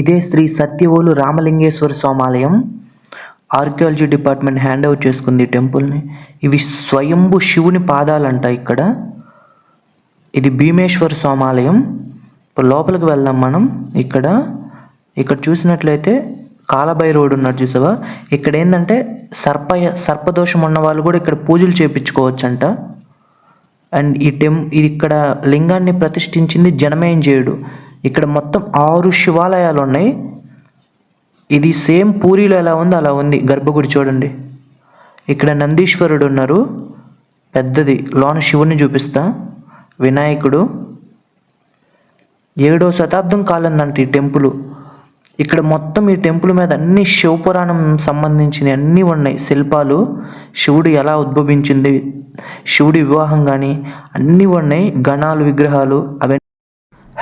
ఇదే శ్రీ సత్యవోలు రామలింగేశ్వర స్వామాలయం. Archaeology department hand over చేసుకుంది టెంపుల్ని. ఇవి స్వయంభు శివుని పాదాలంట ఇక్కడ. ఇది భీమేశ్వర స్వామాలయం. ఇప్పుడు లోపలికి వెళ్దాం మనం. ఇక్కడ ఇక్కడ చూసినట్లయితే కాలబై రోడ్ ఉన్నారు చూసావా? ఇక్కడ ఏంటంటే సర్ప సర్పదోషం ఉన్న వాళ్ళు కూడా ఇక్కడ పూజలు చేపించుకోవచ్చంట. అండ్ ఈ టెం ఇది ఇక్కడ లింగాన్ని ప్రతిష్ఠించింది జనమేంజేయుడు. ఇక్కడ మొత్తం ఆరు శివాలయాలు ఉన్నాయి. ఇది సేమ్ పూరిలో ఎలా ఉందో అలా ఉంది. గర్భగుడి చూడండి. ఇక్కడ నందీశ్వరుడు ఉన్నారు. పెద్దది. లోన శివుని చూపిస్తా. వినాయకుడు. ఏడో శతాబ్దం కాలందంట ఈ టెంపుల్. ఇక్కడ మొత్తం ఈ టెంపుల్ మీద అన్ని శివపురాణం సంబంధించిన అన్నీ ఉన్నాయి. శిల్పాలు. శివుడు ఎలా ఉద్భవించింది? శివుడి వివాహం కానీ అన్నీ ఉన్నాయి. గణాలు విగ్రహాలు అవన్నీ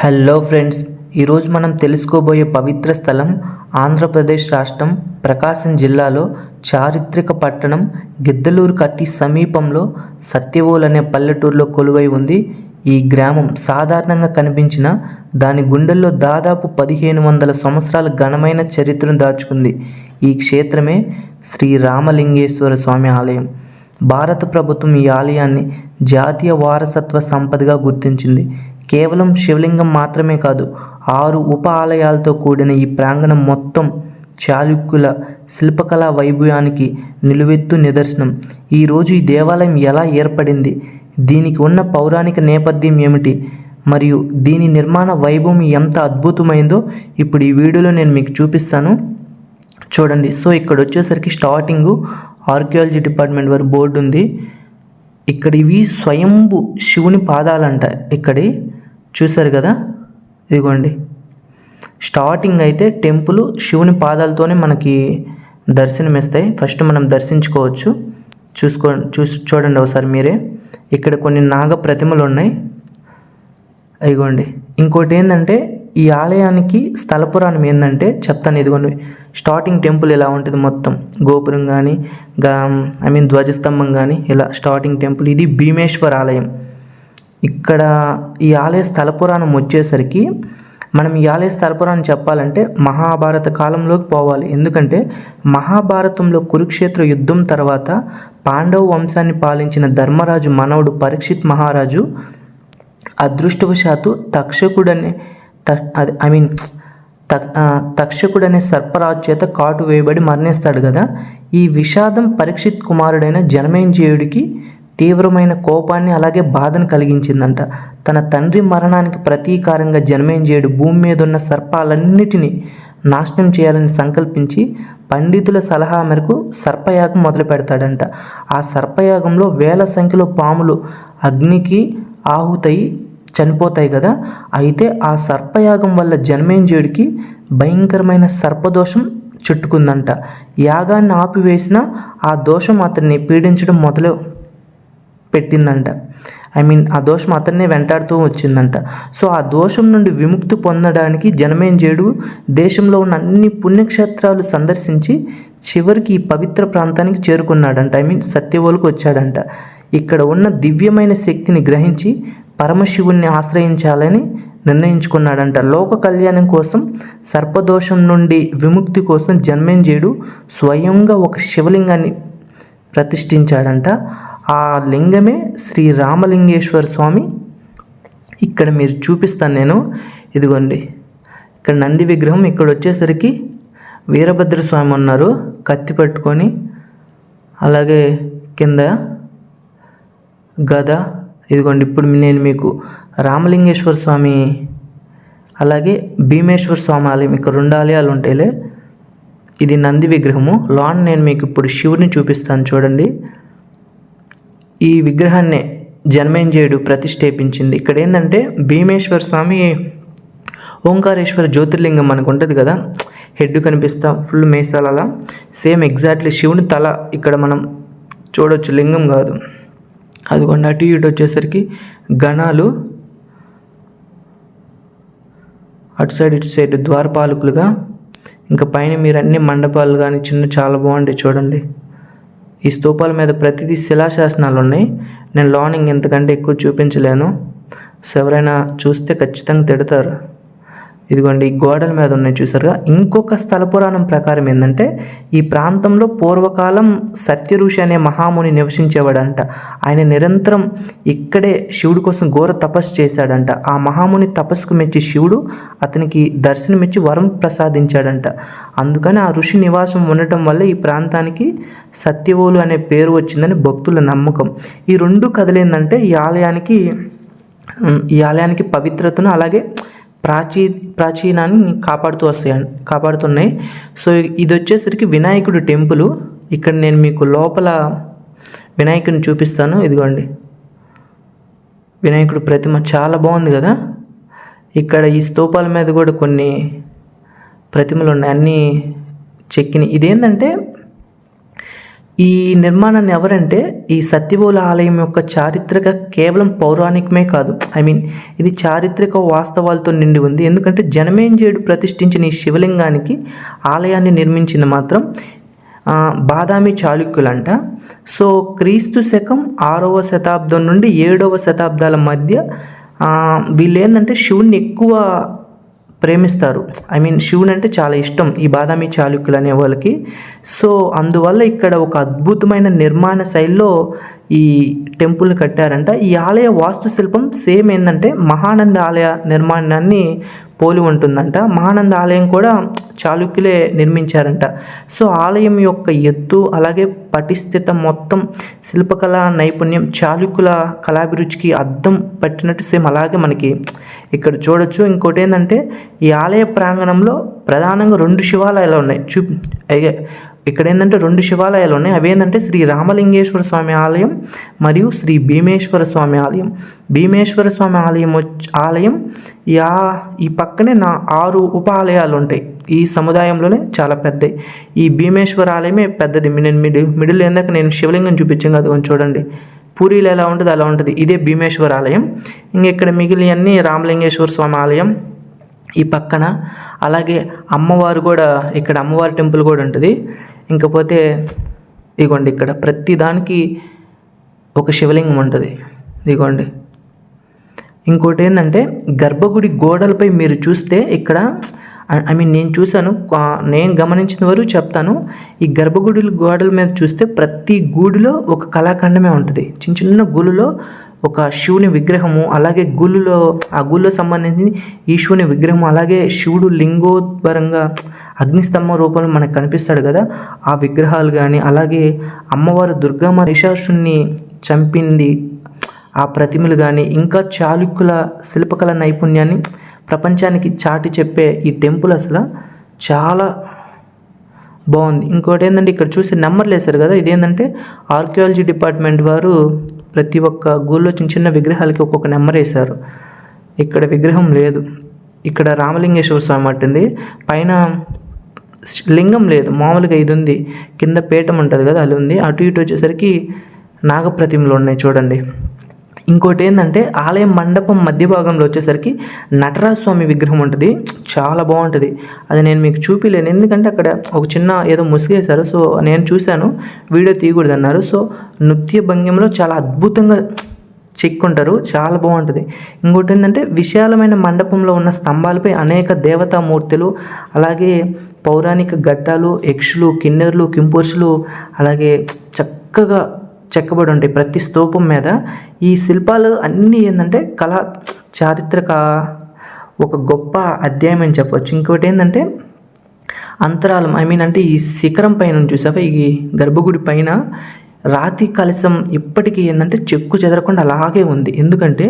హలో ఫ్రెండ్స్ ఈరోజు మనం తెలుసుకోబోయే పవిత్ర స్థలం ఆంధ్రప్రదేశ్ రాష్ట్రం ప్రకాశం జిల్లాలో చారిత్రక పట్టణం గిద్దలూరుకు అతి సమీపంలో సత్యవోల్ అనే పల్లెటూరులో కొలువై ఉంది. ఈ గ్రామం సాధారణంగా కనిపించిన దాని గుండెల్లో దాదాపు పదిహేను వందల సంవత్సరాల ఘనమైన చరిత్రను దాచుకుంది. ఈ క్షేత్రమే శ్రీ రామలింగేశ్వర స్వామి ఆలయం. భారత ప్రభుత్వం ఈ ఆలయాన్ని జాతీయ వారసత్వ సంపదగా గుర్తించింది. కేవలం శివలింగం మాత్రమే కాదు ఆరు ఉప ఆలయాలతో కూడిన ఈ ప్రాంగణం మొత్తం చాళుక్యుల శిల్పకళా వైభవానికి నిలువెత్తు నిదర్శనం. ఈరోజు ఈ దేవాలయం ఎలా ఏర్పడింది? దీనికి ఉన్న పౌరాణిక నేపథ్యం ఏమిటి? మరియు దీని నిర్మాణ వైభవం ఎంత అద్భుతమైందో ఇప్పుడు ఈ వీడియోలో నేను మీకు చూపిస్తాను. చూడండి. సో ఇక్కడ వచ్చేసరికి స్టార్టింగు ఆర్కియాలజీ డిపార్ట్మెంట్ వారి బోర్డు ఉంది. ఇక్కడ ఇవి స్వయంభు శివుని పాదాలంట. ఇక్కడి చూశారు కదా? ఇదిగోండి. స్టార్టింగ్ అయితే టెంపుల్ శివుని పాదాలతోనే మనకి దర్శనమిస్తాయి. ఫస్ట్ మనం దర్శించుకోవచ్చు. చూసుకో చూసి చూడండి ఒకసారి మీరే. ఇక్కడ కొన్ని నాగ ప్రతిమలు ఉన్నాయి. ఇదిగోండి. ఇంకోటి ఏంటంటే ఈ ఆలయానికి స్థల పురాణం ఏంటంటే చెప్తాను. ఇదిగోండి. స్టార్టింగ్ టెంపుల్ ఎలా ఉంటుంది మొత్తం. గోపురం కానీ గా ఐ మీన్ ధ్వజస్తంభం కానీ ఇలా స్టార్టింగ్ టెంపుల్. ఇది భీమేశ్వర ఆలయం. ఇక్కడ ఈ ఆలయ స్థల పురాణం వచ్చేసరికి మనం ఈ ఆలయ స్థల చెప్పాలంటే మహాభారత కాలంలోకి పోవాలి. ఎందుకంటే మహాభారతంలో కురుక్షేత్ర యుద్ధం తర్వాత పాండవ వంశాన్ని పాలించిన ధర్మరాజు మనవుడు పరీక్షిత్ మహారాజు అదృష్టవశాత్తు తక్షకుడనే ఐ మీన్ తక్షకుడనే సర్పరాజు చేత కాటు వేయబడి మరణిస్తాడు కదా. ఈ విషాదం పరీక్షిత్ కుమారుడైన జనమేంజయుడికి తీవ్రమైన కోపాన్ని అలాగే బాధను కలిగించిందంట. తన తండ్రి మరణానికి ప్రతీకారంగా జన్మేంజేయుడు భూమి మీద ఉన్న సర్పాలన్నిటినీ నాశనం చేయాలని సంకల్పించి పండితుల సలహా మేరకు సర్పయాగం మొదలు పెడతాడంట. ఆ సర్పయాగంలో వేల సంఖ్యలో పాములు అగ్నికి ఆహుతయి చనిపోతాయి కదా అయితే ఆ సర్పయాగం వల్ల జన్మేంజయుడికి భయంకరమైన సర్పదోషం చుట్టుకుందంట. యాగాన్ని ఆపివేసిన ఆ దోషం అతన్ని పీడించడం మొదలు పెట్టిందంట. ఐ మీన్ ఆ దోషం అతన్నే వెంటాడుతూ వచ్చిందంట. సో ఆ దోషం నుండి విముక్తి పొందడానికి జనమేంజేయుడు దేశంలో ఉన్న అన్ని పుణ్యక్షేత్రాలు సందర్శించి చివరికి ఈ పవిత్ర ప్రాంతానికి చేరుకున్నాడంట. ఐ మీన్ సత్యవోలుకు వచ్చాడంట. ఇక్కడ ఉన్న దివ్యమైన శక్తిని గ్రహించి పరమశివుణ్ణి ఆశ్రయించాలని నిర్ణయించుకున్నాడంట. లోక కళ్యాణం కోసం సర్పదోషం నుండి విముక్తి కోసం జన్మేంజేయుడు స్వయంగా ఒక శివలింగాన్ని ప్రతిష్ఠించాడంట. ఆ లింగమే శ్రీ రామలింగేశ్వర స్వామి. ఇక్కడ మీరు చూపిస్తాను నేను. ఇదిగోండి. ఇక్కడ నంది విగ్రహం ఇక్కడ వచ్చేసరికి వీరభద్ర స్వామి ఉన్నారు. కత్తి పట్టుకొని అలాగే కింద గద. ఇదిగోండి ఇప్పుడు నేను మీకు రామలింగేశ్వర స్వామి అలాగే భీమేశ్వర స్వామి ఆలయం ఇక్కడ రెండు ఆలయాలు ఉంటాయిలే. ఇది నంది విగ్రహము. లాన్ నేను మీకు ఇప్పుడు శివుని చూపిస్తాను చూడండి. ఈ విగ్రహాన్ని జన్మేంజయుడు ప్రతిష్ఠేపించింది. ఇక్కడ ఏంటంటే భీమేశ్వర స్వామి ఓంకారేశ్వర జ్యోతిర్లింగం మనకు ఉంటుంది కదా. హెడ్ కనిపిస్తా ఫుల్ మేసాలు అలా సేమ్ ఎగ్జాక్ట్లీ శివుని తల ఇక్కడ మనం చూడొచ్చు. లింగం కాదు. అదిగోండి అటు ఇటు వచ్చేసరికి గణాలు. అటు సైడ్ ఇటు సైడ్ ద్వారపాలకులుగా. ఇంకా పైన మీరు అన్ని మండపాలు కానీ చిన్న చాలా బాగుంటాయి చూడండి. ఈ స్తూపాల మీద ప్రతిదీ శిలాశాసనాలు ఉన్నాయి నేను లానింగ్ ఎంతకంటే ఎక్కువ చూపించలేను. సో ఎవరైనా చూస్తే ఖచ్చితంగా తిడతారు. ఇదిగోండి గోడల మీద ఉన్నాయి చూసారుగా. ఇంకొక స్థల పురాణం ప్రకారం ఏంటంటే ఈ ప్రాంతంలో పూర్వకాలం సత్యఋషి అనే మహాముని నివసించేవాడంట. ఆయన నిరంతరం ఇక్కడే శివుడి కోసం ఘోర తపస్సు చేశాడంట. ఆ మహాముని తపస్సుకు మెచ్చి శివుడు అతనికి దర్శనమిచ్చి వరం ప్రసాదించాడంట. అందుకని ఆ ఋషి నివాసం ఉండటం వల్ల ఈ ప్రాంతానికి సత్యవోలు అనే పేరు వచ్చిందని భక్తుల నమ్మకం. ఈ రెండు కథలేందంటే ఈ ఆలయానికి ఈ ఆలయానికి పవిత్రతను అలాగే ప్రాచీ ప్రాచీనాన్ని కాపాడుతూ వస్తాయి కాపాడుతున్నాయి. సో ఇది వచ్చేసరికి వినాయకుడు టెంపుల్. ఇక్కడ నేను మీకు లోపల వినాయకుడిని చూపిస్తాను. ఇదిగోండి. వినాయకుడు ప్రతిమ చాలా బాగుంది కదా. ఇక్కడ ఈ స్తూపాల మీద కూడా కొన్ని ప్రతిమలు ఉన్నాయి. అన్నీ చెక్కినాయి. ఇదేంటంటే ఈ నిర్మాణాన్ని ఎవరంటే ఈ సత్యవోల ఆలయం యొక్క చారిత్రక కేవలం పౌరాణికమే కాదు. ఐ మీన్ ఇది చారిత్రక వాస్తవాలతో నిండి ఉంది. ఎందుకంటే జనమేంజేయుడు ప్రతిష్ఠించిన ఈ శివలింగానికి ఆలయాన్ని నిర్మించింది మాత్రం బాదామి చాళుక్యులంట. సో క్రీస్తు శకం ఆరవ శతాబ్దం నుండి ఏడవ శతాబ్దాల మధ్య వీళ్ళేంటంటే వీళ్ళు ఏంటంటే శివుణ్ణి ఎక్కువ ప్రేమిస్తారు. ఐ మీన్ శివుని అంటే చాలా ఇష్టం ఈ బాదామి చాళుక్యులు అనే వాళ్ళకి. సో అందువల్ల ఇక్కడ ఒక అద్భుతమైన నిర్మాణ శైలిలో ఈ టెంపుల్ కట్టారంట. ఈ ఆలయ వాస్తుశిల్పం సేమ్ ఏంటంటే మహానంద ఆలయ నిర్మాణాన్ని పోలి ఉంటుందంట. మహానంద ఆలయం కూడా చాళుక్యులే నిర్మించారంట. సో ఆలయం యొక్క ఎత్తు అలాగే పటిస్థిత మొత్తం శిల్పకళా నైపుణ్యం చాళుక్యుల కళాభిరుచికి అద్దం పట్టినట్టు సేమ్ అలాగే మనకి ఇక్కడ చూడొచ్చు. ఇంకోటి ఏంటంటే ఈ ఆలయ ప్రాంగణంలో ప్రధానంగా రెండు శివాలయాలు ఉన్నాయి. చూ ఇక్కడ ఏంటంటే రెండు శివాలయాలు ఉన్నాయి అవి ఏంటంటే శ్రీ రామలింగేశ్వర స్వామి ఆలయం మరియు శ్రీ భీమేశ్వర స్వామి ఆలయం. భీమేశ్వర స్వామి ఆలయం వచ్చి ఆలయం యా ఈ పక్కనే నా ఆరు ఉప ఆలయాలు ఉంటాయి ఈ సముదాయంలోనే చాలా పెద్దవి ఈ భీమేశ్వర ఆలయమే పెద్దది. నేను మిడిల్ మిడిల్ ఏందాక నేను శివలింగం చూపించాను కదా కొంచెం చూడండి. పూరీలు ఎలా ఉంటుంది అలా ఉంటుంది. ఇదే భీమేశ్వర ఆలయం. ఇంక ఇక్కడ మిగిలినవన్నీ రామలింగేశ్వర స్వామి ఆలయం ఈ పక్కన. అలాగే అమ్మవారు కూడా ఇక్కడ అమ్మవారి టెంపుల్ కూడా ఉంటుంది. ఇంకపోతే ఇదిగోండి ఇక్కడ ప్రతి దానికి ఒక శివలింగం ఉంటుంది. ఇదిగోండి ఇంకోటి ఏంటంటే గర్భగుడి గోడలపై మీరు చూస్తే ఇక్కడ ఐ మీన్ నేను చూశాను నేను గమనించిన వరకు చెప్తాను. ఈ గర్భగుడి గోడల మీద చూస్తే ప్రతి గూడిలో ఒక కళాఖండమే ఉంటుంది. చిన్న చిన్న గుడిలో ఒక శివుని విగ్రహము అలాగే గుళ్ళలో ఆ గుళ్ళో సంబంధించి ఈశ్వరుని విగ్రహం అలాగే శివుడు లింగోద్భరంగా అగ్నిస్తంభం రూపంలో మనకు కనిపిస్తాడు కదా. ఆ విగ్రహాలు కానీ అలాగే అమ్మవారు దుర్గమ్మ రిషాసుని చంపింది ఆ ప్రతిమలు కానీ ఇంకా చాళుక్యుల శిల్పకళ నైపుణ్యాన్ని ప్రపంచానికి చాటి చెప్పే ఈ టెంపుల్ అసలు చాలా బాగుంది. ఇంకోటి ఏంటంటే ఇక్కడ చూసి నెంబర్లు వేశారు కదా. ఇదేంటంటే ఆర్కియాలజీ డిపార్ట్మెంట్ వారు ప్రతి ఒక్క గూళ్ళో చిన్న చిన్న విగ్రహాలకి ఒక్కొక్క నెంబర్ వేశారు. ఇక్కడ విగ్రహం లేదు. ఇక్కడ రామలింగేశ్వర స్వామి పట్టింది పైన లింగం లేదు మామూలుగా ఇది ఉంది కింద పీఠం ఉంటుంది కదా అది ఉంది. అటు ఇటు వచ్చేసరికి నాగప్రతిమలు ఉన్నాయి చూడండి. ఇంకోటి ఏంటంటే ఆలయం మండపం మధ్య భాగంలో వచ్చేసరికి నటరాజ స్వామి విగ్రహం ఉంటుంది. చాలా బాగుంటుంది. అది నేను మీకు చూపిలేను. ఎందుకంటే అక్కడ ఒక చిన్న ఏదో ముసుగేశారు. సో నేను చూశాను. వీడియో తీయకూడదన్నారు. సో నృత్య భంగిమలో చాలా అద్భుతంగా చిక్కుంటారు చాలా బాగుంటుంది. ఇంకోటి ఏంటంటే విశాలమైన మండపంలో ఉన్న స్తంభాలపై అనేక దేవతామూర్తులు అలాగే పౌరాణిక ఘట్టాలు యక్షులు కిన్నెర్లు కింపురుషులు అలాగే చక్కగా చెక్కబడి ఉంటాయి ప్రతి స్తూపం మీద. ఈ శిల్పాలు అన్నీ ఏంటంటే కళా చారిత్రక ఒక గొప్ప అధ్యాయం అని చెప్పవచ్చు ఇంకోటి ఏంటంటే అంతరాలం ఐ మీన్ అంటే ఈ శిఖరం పైన చూసావా? ఈ గర్భగుడి పైన రాతి కలశం ఇప్పటికీ ఏంటంటే చెక్కు చెదరకుండా అలాగే ఉంది. ఎందుకంటే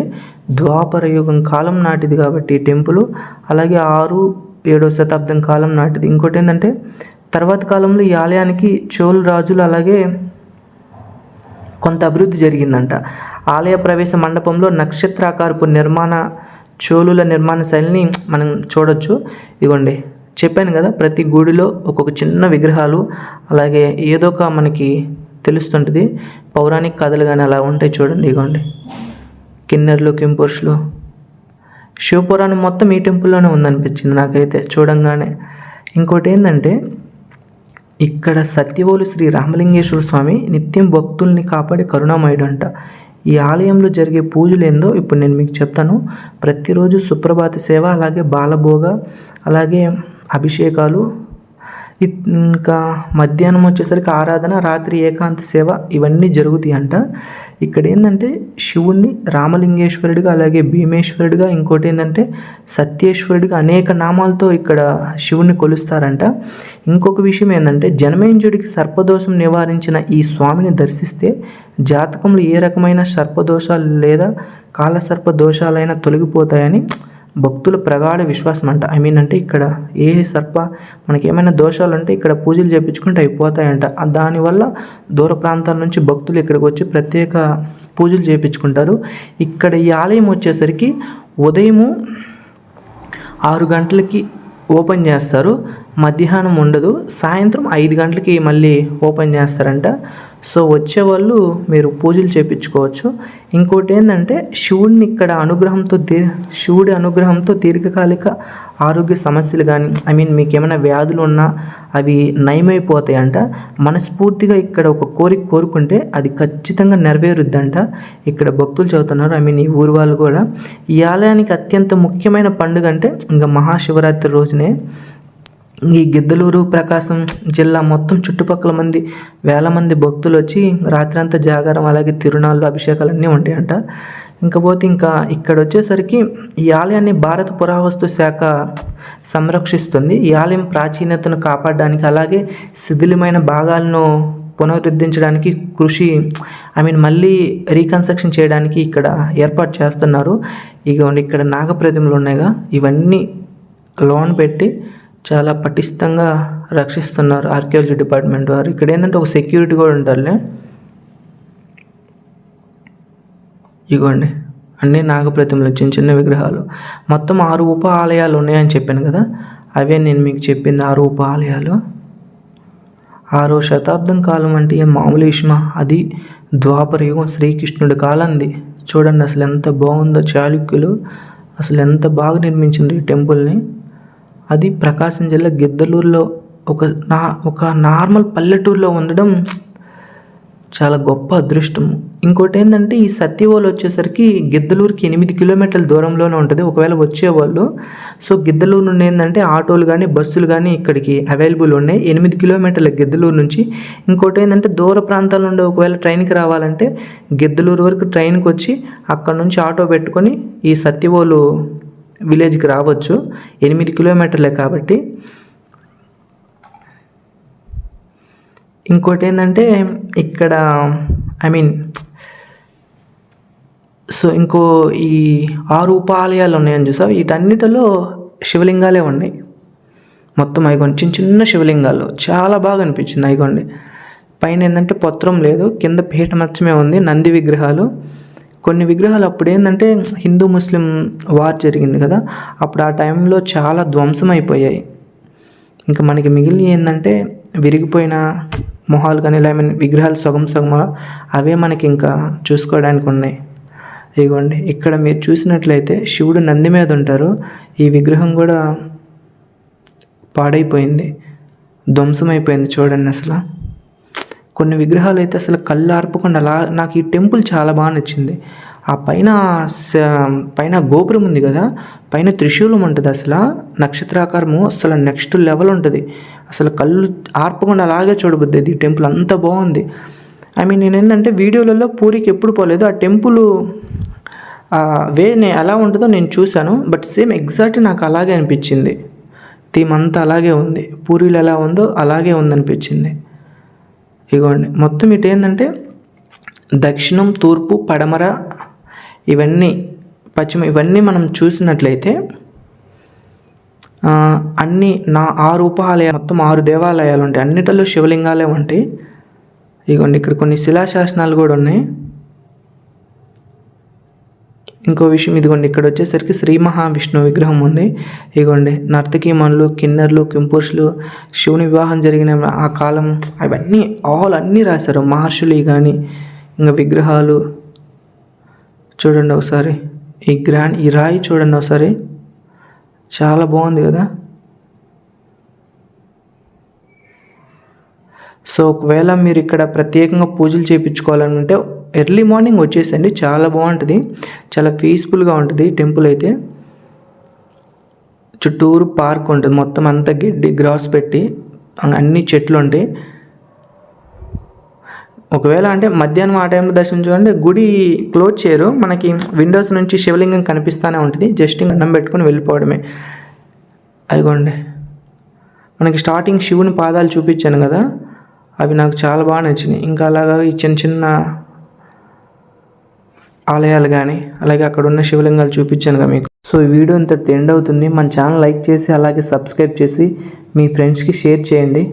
ద్వాపర యుగం కాలం నాటిది కాబట్టి టెంపుల్ అలాగే ఆరు ఏడో శతాబ్దం కాలం నాటిది. ఇంకోటి ఏంటంటే తర్వాత కాలంలో ఈ ఆలయానికి చోళ రాజులు అలాగే కొంత అభివృద్ధి జరిగిందంట. ఆలయ ప్రవేశ మండపంలో నక్షత్రాకారపు నిర్మాణ చోళుల నిర్మాణ శైలిని మనం చూడొచ్చు. ఇగోండి చెప్పాను కదా ప్రతి గుడిలో ఒక్కొక్క చిన్న విగ్రహాలు అలాగే ఏదో ఒక మనకి తెలుస్తుంటుంది. పౌరాణిక కథలు కానీ అలా ఉంటాయి చూడండి ఇగోండి. కిన్నెర్లు కింపురుషులు. శివపురాణం మొత్తం ఈ టెంపుల్లోనే ఉందనిపించింది నాకైతే చూడంగానే. ఇంకోటి ఏంటంటే ఇక్కడ సత్యవోలు శ్రీ రామలింగేశ్వర స్వామి నిత్యం భక్తుల్ని కాపాడే కరుణామయుడు అంట ఈ ఆలయంలో జరిగే పూజలు ఏందో ఇప్పుడు నేను మీకు చెప్తాను. ప్రతిరోజు సుప్రభాత సేవ అలాగే బాలభోగ అలాగే అభిషేకాలు ఇంకా మధ్యాహ్నం వచ్చేసరికి ఆరాధన రాత్రి ఏకాంత సేవ ఇవన్నీ జరుగుతాయి అంట ఇక్కడ ఏంటంటే శివుణ్ణి రామలింగేశ్వరుడిగా అలాగే భీమేశ్వరుడిగా ఇంకోటి ఏంటంటే సత్యేశ్వరుడిగా అనేక నామాలతో ఇక్కడ శివుణ్ణి కొలుస్తారంట. ఇంకొక విషయం ఏంటంటే జనమేంజుడికి సర్పదోషం నివారించిన ఈ స్వామిని దర్శిస్తే జాతకంలో ఏ రకమైన సర్పదోషాలు లేదా కాలసర్ప దోషాలైనా తొలగిపోతాయని భక్తుల ప్రగాఢ విశ్వాసం అంట. ఐ మీన్ అంటే ఇక్కడ ఏ సర్ప మనకి ఏమైనా దోషాలు అంటే ఇక్కడ పూజలు చేయించుకుంటే అయిపోతాయంట. దానివల్ల దూర ప్రాంతాల నుంచి భక్తులు ఇక్కడికి వచ్చి ప్రత్యేక పూజలు చేయించుకుంటారు ఇక్కడ ఈ ఆలయం వచ్చేసరికి ఉదయము ఆరు గంటలకి ఓపెన్ చేస్తారు. మధ్యాహ్నం ఉండదు. సాయంత్రం ఐదు గంటలకి మళ్ళీ ఓపెన్ చేస్తారంట. సో వచ్చేవాళ్ళు మీరు పూజలు చేయించుకోవచ్చు ఇంకోటి ఏంటంటే శివుడిని ఇక్కడ అనుగ్రహంతో దీర్ శివుడి అనుగ్రహంతో దీర్ఘకాలిక ఆరోగ్య సమస్యలు కానీ ఐ మీన్ మీకు ఏమైనా వ్యాధులు ఉన్నా అవి నయమైపోతాయంట. మనస్ఫూర్తిగా ఇక్కడ ఒక కోరిక కోరుకుంటే అది ఖచ్చితంగా నెరవేరుద్దంట. ఇక్కడ భక్తులు చదువుతున్నారు ఐ మీన్ ఈ ఊరు వాళ్ళు కూడా. ఈ ఆలయానికి అత్యంత ముఖ్యమైన పండుగ అంటే ఇంకా మహాశివరాత్రి రోజునే. ఈ గిద్దలూరు ప్రకాశం జిల్లా మొత్తం చుట్టుపక్కల మంది వేల మంది భక్తులు వచ్చి రాత్రంతా జాగారం అలాగే తిరునాళ్ళు అభిషేకాలు అన్నీ ఉంటాయంట ఇంకపోతే ఇంకా ఇక్కడ వచ్చేసరికి ఈ ఆలయాన్ని భారత పురావస్తు శాఖ సంరక్షిస్తుంది. ఈ ఆలయం ప్రాచీనతను కాపాడడానికి అలాగే శిథిలమైన భాగాలను పునరుద్ధరించడానికి కృషి ఐ మీన్ మళ్ళీ రీకన్స్ట్రక్షన్ చేయడానికి ఇక్కడ ఏర్పాటు చేస్తున్నారు. ఇక ఇక్కడ నాగప్రతిమలు ఉన్నాయిగా. ఇవన్నీ లోన్ పెట్టి చాలా పటిష్టంగా రక్షిస్తున్నారు ఆర్కియాలజీ డిపార్ట్మెంట్ వారు. ఇక్కడ ఏంటంటే ఒక సెక్యూరిటీ కూడా ఉంటారులే ఇగోండి. అన్నీ నాగప్రతిమలు చిన్న చిన్న విగ్రహాలు. మొత్తం ఆరు ఉప ఆలయాలు ఉన్నాయని చెప్పాను కదా? అవే నేను మీకు చెప్పింది ఆరు ఉప ఆలయాలు ఆరో శతాబ్దం కాలం అంటే ఏం మామూలు విషయమా? అది ద్వాపర యుగం శ్రీకృష్ణుడి కాలంది. చూడండి అసలు ఎంత బాగుందో చాళుక్యులు. అసలు ఎంత బాగా నిర్మించింది ఈ టెంపుల్ని. అది ప్రకాశం జిల్లా గిద్దలూరులో ఒక నా ఒక నార్మల్ పల్లెటూరులో ఉండడం చాలా గొప్ప అదృష్టం. ఇంకోటి ఏంటంటే ఈ సత్యవోలు వచ్చేసరికి గిద్దలూరుకి ఎనిమిది కిలోమీటర్ల దూరంలోనే ఉంటుంది. ఒకవేళ వచ్చేవాళ్ళు సో గిద్దలూరు నుండి ఏంటంటే ఆటోలు కానీ బస్సులు కానీ ఇక్కడికి అవైలబుల్ ఉన్నాయి. ఎనిమిది కిలోమీటర్ల గిద్దలూరు నుంచి. ఇంకోటి ఏంటంటే దూర ప్రాంతాల నుండి ఒకవేళ ట్రైన్కి రావాలంటే గిద్దలూరు వరకు ట్రైన్కి వచ్చి అక్కడ నుంచి ఆటో పెట్టుకొని ఈ సత్యవోలు విలేజ్కి రావచ్చు. ఎనిమిది కిలోమీటర్లే కాబట్టి. ఇంకోటి ఏంటంటే ఇక్కడ ఐ మీన్ సో ఇంకో ఈ ఆరు ఉపాలయాలు ఉన్నాయని చూసావు? వీటన్నిటిలో శివలింగాలే ఉన్నాయి. మొత్తం అయిగోండి చిన్న చిన్న శివలింగాలు. చాలా బాగా అనిపించింది అయిగోండి పైన ఏంటంటే పత్రం లేదు. కింద పీఠ మచ్చమే ఉంది. నంది విగ్రహాలు. కొన్ని విగ్రహాలు అప్పుడు ఏంటంటే హిందూ ముస్లిం వార్ జరిగింది కదా అప్పుడు ఆ టైంలో చాలా ధ్వంసం అయిపోయాయి ఇంకా మనకి మిగిలి ఏంటంటే విరిగిపోయిన మొహాలు కానీ ఇలా మీన్ విగ్రహాలు సగం సగం అవే మనకి ఇంకా చూసుకోవడానికి ఉన్నాయి. ఇదిగోండి ఇక్కడ మీరు చూసినట్లయితే శివుడు నంది మీద ఉంటారు. ఈ విగ్రహం కూడా పాడైపోయింది ధ్వంసం అయిపోయింది చూడండి అసలు. కొన్ని విగ్రహాలు అయితే అసలు కళ్ళు ఆర్పకుండా అలా నాకు ఈ టెంపుల్ చాలా బాగా నచ్చింది. ఆ పైన స- పైన గోపురం ఉంది కదా పైన త్రిశూలం ఉంటుంది అసలు నక్షత్రాకారము అసలు నెక్స్ట్ లెవెల్ ఉంటుంది. అసలు కళ్ళు ఆర్పకుండా అలాగే చూడబుద్ది ఈ టెంపుల్ అంత బాగుంది. ఐ మీన్ నేను ఏంటంటే వీడియోలలో పూరికి ఎప్పుడు పోలేదు ఆ టెంపుల్ వే నే ఎలా ఉంటుందో నేను చూశాను బట్ సేమ్ ఎగ్జాక్ట్ నాకు అలాగే అనిపించింది. థీమ్ అంతా అలాగే ఉంది పూరీలు ఎలా ఉందో అలాగే ఉందనిపించింది. ఇగోండి. మొత్తం ఇటు ఏంటంటే దక్షిణం తూర్పు పడమర ఇవన్నీ పశ్చిమ ఇవన్నీ మనం చూసినట్లయితే అన్ని నా ఆరు ఉపాలయాలు మొత్తం ఆరు దేవాలయాలు ఉంటాయి అన్నిటిలో శివలింగాలే ఉంటాయి. ఇగోండి ఇక్కడ కొన్ని శిలాశాసనాలు కూడా ఉన్నాయి. ఇంకో విషయం ఇదిగోండి ఇక్కడ వచ్చేసరికి శ్రీ మహావిష్ణు విగ్రహం ఉంది. ఇదిగోండి నర్తకీమణులు కిన్నెర్లు కింపురుషులు శివుని వివాహం జరిగిన ఆ కాలం అవన్నీ ఆల్ అన్నీ రాశారు. మహర్షులు కానీ ఇంకా విగ్రహాలు చూడండి ఒకసారి. ఈ గ్రాండ్ ఈ రాయి చూడండి ఒకసారి. చాలా బాగుంది కదా? సో ఒకవేళ మీరు ఇక్కడ ప్రత్యేకంగా పూజలు చేయించుకోవాలనుకుంటే ఎర్లీ మార్నింగ్ వచ్చేసండి. చాలా బాగుంటుంది. చాలా పీస్ఫుల్గా ఉంటుంది. టెంపుల్ అయితే. చుట్టూరు పార్క్ ఉంటుంది. మొత్తం అంతా గడ్డి గ్రాస్ పెట్టి అన్ని చెట్లు ఉంటాయి. ఒకవేళ అంటే మధ్యాహ్నం ఆ టైంలో దర్శించుకుంటే గుడి క్లోజ్ చేయరు. మనకి విండోస్ నుంచి శివలింగం కనిపిస్తూనే ఉంటుంది. జస్ట్ అన్నం పెట్టుకొని వెళ్ళిపోవడమే. అదిగోండి. మనకి స్టార్టింగ్ శివుని పాదాలు చూపించాను కదా. అవి నాకు చాలా బాగా నచ్చినాయి. ఇంకా అలాగా ఈ చిన్న చిన్న ఆలయాలు కానీ అలాగే అక్కడ ఉన్న శివలింగాలు చూపించాను కదా మీకు. సో ఈ వీడియో ఇంతటితో ఎండ్ అవుతుంది. మన ఛానల్ లైక్ చేసి అలాగే సబ్స్క్రైబ్ చేసి మీ ఫ్రెండ్స్కి షేర్ చేయండి.